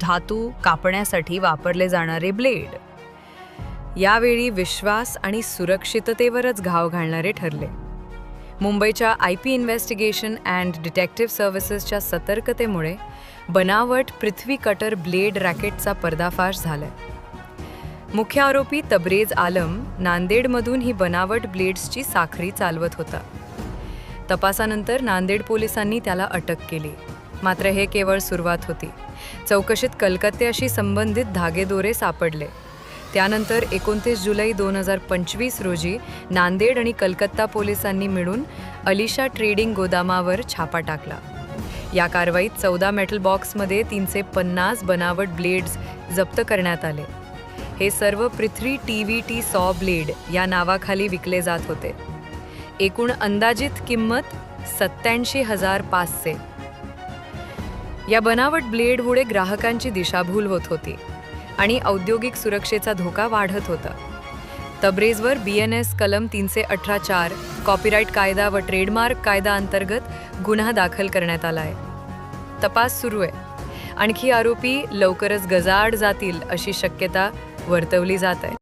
धातू कापण्यासाठी वापरले जाणारे ब्लेड. यावेळी विश्वास आणि सुरक्षिततेवरच घाव घालणारे ठरले. मुंबईच्या I P investigation and detective सर्व्हिसेसच्या सतर्कतेमुळे बनावट पृथ्वी कटर ब्लेड रॅकेटचा पर्दाफाश झालाय. मुख्य आरोपी तबरेज आलम नांदेडमधून ही बनावट ब्लेड्सची साखरी चालवत होता. तपासानंतर नांदेड पोलिसांनी त्याला अटक केली. मात्र हे केवळ सुरुवात होती. चौकशीत कलकत्त्याशी संबंधित धागेदोरे सापडले. त्यानंतर एकोणतीस जुलै दोन हजार पंचवीस रोजी नांदेड आणि कलकत्ता पोलिसांनी मिळून अलिशा ट्रेडिंग गोदामावर छापा टाकला. या कारवाईत चौदा मेटल बॉक्समध्ये तीनशे पन्नास बनावट ब्लेड्स जप्त करण्यात आले. हे सर्व Prithvi T V T saw blade या नावाखाली विकले जात होते. एकूण अंदाजित किंमत सत्त्याऐंशी हजार पाचशे. या बनावट ब्लेडमुळे ग्राहकांची दिशाभूल होत होती आणि औद्योगिक सुरक्षेचा धोका वाढत होता. तब्रेजवर बी एन एस कलम तीनशे अठरा चार कॉपीराईट कायदा व ट्रेडमार्क कायदा अंतर्गत गुन्हा दाखल करण्यात आला आहे तपास सुरू आहे. आणखी आरोपी लवकरच गजाआड जातील अशी शक्यता वर्तवली जात आहे.